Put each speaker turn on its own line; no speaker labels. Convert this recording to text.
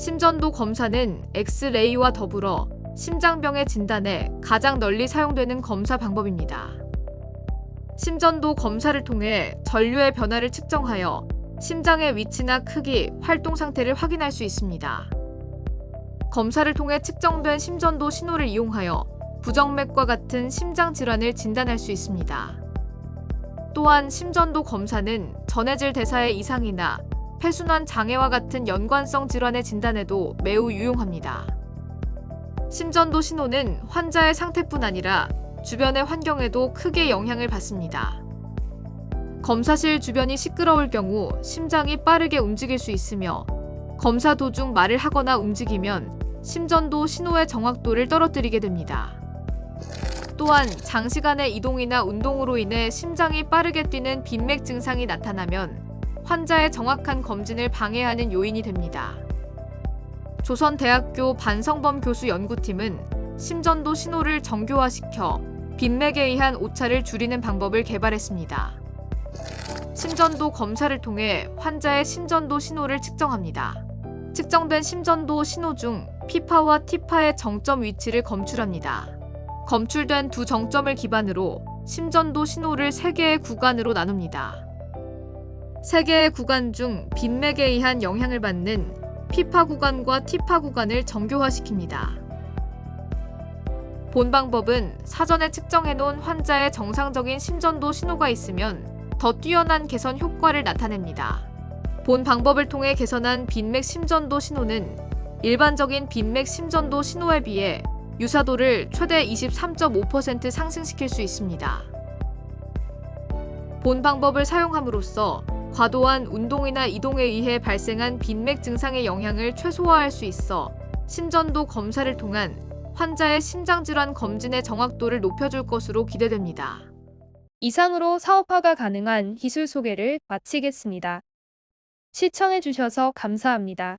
심전도 검사는 엑스레이와 더불어 심장병의 진단에 가장 널리 사용되는 검사 방법입니다. 심전도 검사를 통해 전류의 변화를 측정하여 심장의 위치나 크기, 활동 상태를 확인할 수 있습니다. 검사를 통해 측정된 심전도 신호를 이용하여 부정맥과 같은 심장 질환을 진단할 수 있습니다. 또한 심전도 검사는 전해질 대사의 이상이나 폐순환 장애와 같은 연관성 질환의 진단에도 매우 유용합니다. 심전도 신호는 환자의 상태뿐 아니라 주변의 환경에도 크게 영향을 받습니다. 검사실 주변이 시끄러울 경우 심장이 빠르게 움직일 수 있으며 검사 도중 말을 하거나 움직이면 심전도 신호의 정확도를 떨어뜨리게 됩니다. 또한 장시간의 이동이나 운동으로 인해 심장이 빠르게 뛰는 빈맥 증상이 나타나면 환자의 정확한 검진을 방해하는 요인이 됩니다. 조선대학교 반성범 교수 연구팀은 심전도 신호를 정교화시켜 빈맥에 의한 오차를 줄이는 방법을 개발했습니다. 심전도 검사를 통해 환자의 심전도 신호를 측정합니다. 측정된 심전도 신호 중 피파와 티파의 정점 위치를 검출합니다. 검출된 두 정점을 기반으로 심전도 신호를 3개의 구간으로 나눕니다. 3개의 구간 중 빈맥에 의한 영향을 받는 피파 구간과 티파 구간을 정교화시킵니다. 본 방법은 사전에 측정해 놓은 환자의 정상적인 심전도 신호가 있으면 더 뛰어난 개선 효과를 나타냅니다. 본 방법을 통해 개선한 빈맥 심전도 신호는 일반적인 빈맥 심전도 신호에 비해 유사도를 최대 23.5% 상승시킬 수 있습니다. 본 방법을 사용함으로써 과도한 운동이나 이동에 의해 발생한 빈맥 증상의 영향을 최소화할 수 있어 심전도 검사를 통한 환자의 심장질환 검진의 정확도를 높여줄 것으로 기대됩니다.
이상으로 사업화가 가능한 기술 소개를 마치겠습니다. 시청해주셔서 감사합니다.